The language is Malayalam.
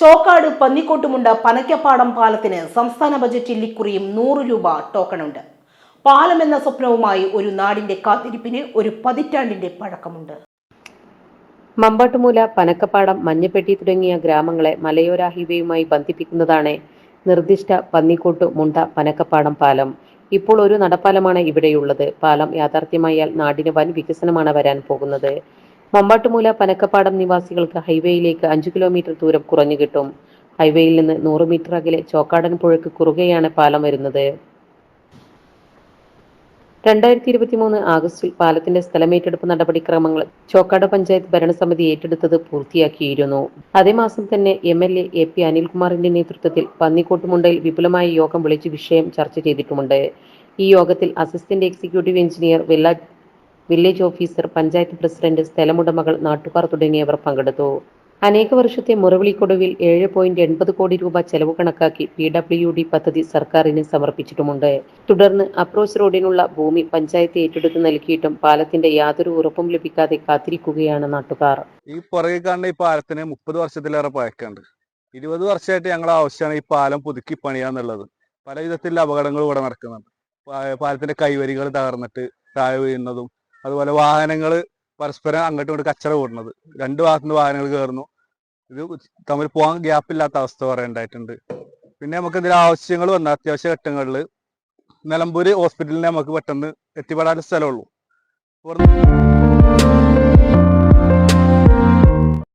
ചോക്കാട് പന്നിക്കോട്ടുമുണ്ട പനക്കപ്പാടം പാലത്തിന് സംസ്ഥാന ബജറ്റിൽ ഇക്കുറിയും നൂറ് രൂപ ടോക്കണുണ്ട്. പാലം എന്ന സ്വപ്നവുമായി ഒരു നാടിന്റെ കാത്തിരിപ്പിന് ഒരു പതിറ്റാണ്ടിന്റെ പഴക്കമുണ്ട്. മമ്പാട്ടുമൂല പനക്കപ്പാടം മഞ്ഞപ്പെട്ടി തുടങ്ങിയ ഗ്രാമങ്ങളെ മലയോര ഹൈവേയുമായി ബന്ധിപ്പിക്കുന്നതാണ് നിർദ്ദിഷ്ട പന്നിക്കോട്ട് മുണ്ട പനക്കപ്പാടം പാലം. ഇപ്പോൾ ഒരു നടപ്പാലമാണ് ഇവിടെയുള്ളത്. പാലം യാഥാർത്ഥ്യമായാൽ നാടിന് വൻ വികസനമാണ് വരാൻ പോകുന്നത്. മമ്പാട്ടുമൂല പനക്കപ്പാടം നിവാസികൾക്ക് ഹൈവേയിലേക്ക് അഞ്ചു കിലോമീറ്റർ ദൂരം കുറഞ്ഞു കിട്ടും. ഹൈവേയിൽ നിന്ന് നൂറ് മീറ്റർ അകലെ ചോക്കാടൻ പുഴയ്ക്ക് കുറുകെയാണ് പാലം വരുന്നത്. രണ്ടായിരത്തി ഇരുപത്തി മൂന്ന് ആഗസ്റ്റിൽ പാലത്തിന്റെ സ്ഥലമേറ്റെടുപ്പ് നടപടിക്രമങ്ങൾ ചോക്കാട് പഞ്ചായത്ത് ഭരണസമിതി ഏറ്റെടുത്തത് പൂർത്തിയാക്കിയിരുന്നു. അതേ മാസം തന്നെ M L A A P അനിൽകുമാറിന്റെ നേതൃത്വത്തിൽ പന്നിക്കോട്ടുമുണ്ടയിൽ വിപുലമായ യോഗം വിളിച്ച് വിഷയം ചർച്ച ചെയ്തിട്ടുമുണ്ട്. ഈ യോഗത്തിൽ അസിസ്റ്റന്റ് എക്സിക്യൂട്ടീവ് എഞ്ചിനീയർ വില്ല വില്ലേജ് ഓഫീസർ പഞ്ചായത്ത് പ്രസിഡന്റ് സ്ഥലമുടമകൾ നാട്ടുകാർ തുടങ്ങിയവർ പങ്കെടുത്തു. അനേക വർഷത്തെ മുറവിളിക്കൊടുവിൽ ഏഴ് പോയിന്റ് എൺപത് കോടി രൂപ ചെലവ് കണക്കാക്കി പി ഡബ്ല്യു ഡി പദ്ധതി സർക്കാരിന് സമർപ്പിച്ചിട്ടുമുണ്ട്. തുടർന്ന് അപ്രോച്ച് റോഡിനുള്ള ഭൂമി പഞ്ചായത്ത് ഏറ്റെടുത്ത് നൽകിയിട്ടും പാലത്തിന്റെ യാതൊരു ഉറപ്പും ലഭിക്കാതെ കാത്തിരിക്കുകയാണ് നാട്ടുകാർ. ഈ പുറകെ ഈ പാലത്തിന് മുപ്പത് വർഷത്തിലേറെ പഴക്കമുണ്ട്. ഇരുപത് വർഷമായിട്ട് ഞങ്ങളുടെ ആവശ്യമാണ് ഈ പാലം പുതുക്കി പണിയാന്നുള്ളത്. പല വിധത്തിലുള്ള അപകടങ്ങളും ഇവിടെ നടക്കുന്നുണ്ട്. പാലത്തിന്റെ കൈവരികൾ തകർന്നിട്ട് താഴെ വീഴുന്നതും അതുപോലെ വാഹനങ്ങൾ പരസ്പരം അങ്ങോട്ടും ഇങ്ങോട്ട് കച്ചറ കൂടുന്നത്. രണ്ട് ഭാഗത്തുനിന്ന് വാഹനങ്ങൾ കയറുന്നു ഇത് തമ്മിൽ പോകാൻ ഗ്യാപ്പ് ഇല്ലാത്ത അവസ്ഥ ഉണ്ടായിട്ടുണ്ട്. പിന്നെ നമുക്ക് ഇതിൽ ആവശ്യങ്ങൾ വന്ന. അത്യാവശ്യ ഘട്ടങ്ങളിൽ നിലമ്പൂര് ഹോസ്പിറ്റലിന് നമുക്ക് പെട്ടെന്ന് എത്തിപ്പെടാൻ സ്ഥലമുള്ളൂ